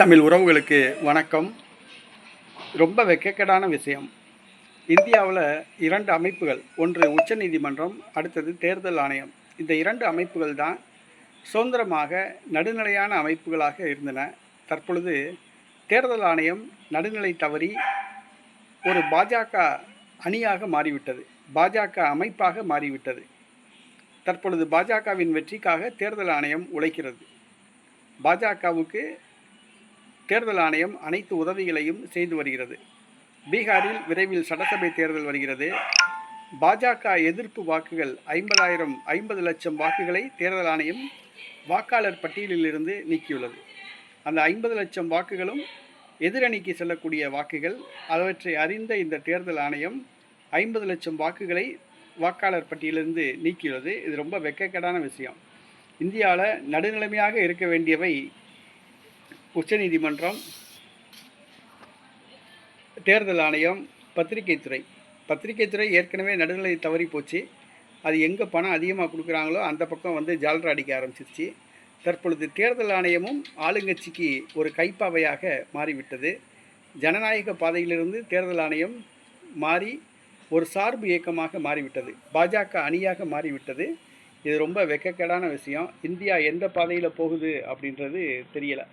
தமிழ் உறவுகளுக்கு வணக்கம். ரொம்ப வெக்கக்கேடான விஷயம். இந்தியாவில் இரண்டு அமைப்புகள் ஒன்று உச்சநீதிமன்றம் அடுத்தது தேர்தல் ஆணையம். இந்த இரண்டு அமைப்புகள் தான் சுதந்திரமாக நடுநிலையான அமைப்புகளாக இருந்தன. தற்பொழுது தேர்தல் ஆணையம் நடுநிலை தவறி ஒரு பாஜக அணியாக மாறிவிட்டது. பாஜக அமைப்பாக மாறிவிட்டது. தற்பொழுது பாஜகவின் வெற்றிக்காக தேர்தல் ஆணையம் உழைக்கிறது. பாஜகவுக்கு தேர்தல் ஆணையம் அனைத்து உதவிகளையும் செய்து வருகிறது. பீகாரில் விரைவில் சட்டசபை தேர்தல் வருகிறது. பாஜக எதிர்ப்பு வாக்குகள் ஐம்பதாயிரம் ஐம்பது லட்சம் வாக்குகளை தேர்தல் ஆணையம் வாக்காளர் பட்டியலிலிருந்து நீக்கியுள்ளது. அந்த ஐம்பது லட்சம் வாக்குகளும் எதிரணிக்கு செல்லக்கூடிய வாக்குகள். அவற்றை அறிந்த இந்த தேர்தல் ஆணையம் ஐம்பது லட்சம் வாக்குகளை வாக்காளர் பட்டியலிருந்து நீக்கியுள்ளது. இது ரொம்ப வெக்கக்கேடான விஷயம். இந்தியாவில் நடுநிலைமையாக இருக்க வேண்டியவை உச்சநீதிமன்றம் தேர்தல் ஆணையம் பத்திரிகைத்துறை பத்திரிகைத்துறை ஏற்கனவே நடுநிலை தவறி போச்சு. அது எங்கே பணம் அதிகமாக கொடுக்குறாங்களோ அந்த பக்கம் வந்து ஜால்ரா அடிக்க ஆரம்பிச்சிருச்சு. தற்பொழுது தேர்தல் ஆணையமும் ஆளுங்கட்சிக்கு ஒரு கைப்பாவையாக மாறிவிட்டது. ஜனநாயக பாதையிலிருந்து தேர்தல் ஆணையம் மாறி ஒரு சார்பு இயக்கமாக மாறிவிட்டது. பாஜக அணியாக மாறிவிட்டது. இது ரொம்ப வெக்கக்கேடான விஷயம். இந்தியா எந்த பாதையில் போகுது அப்படின்றது தெரியலை.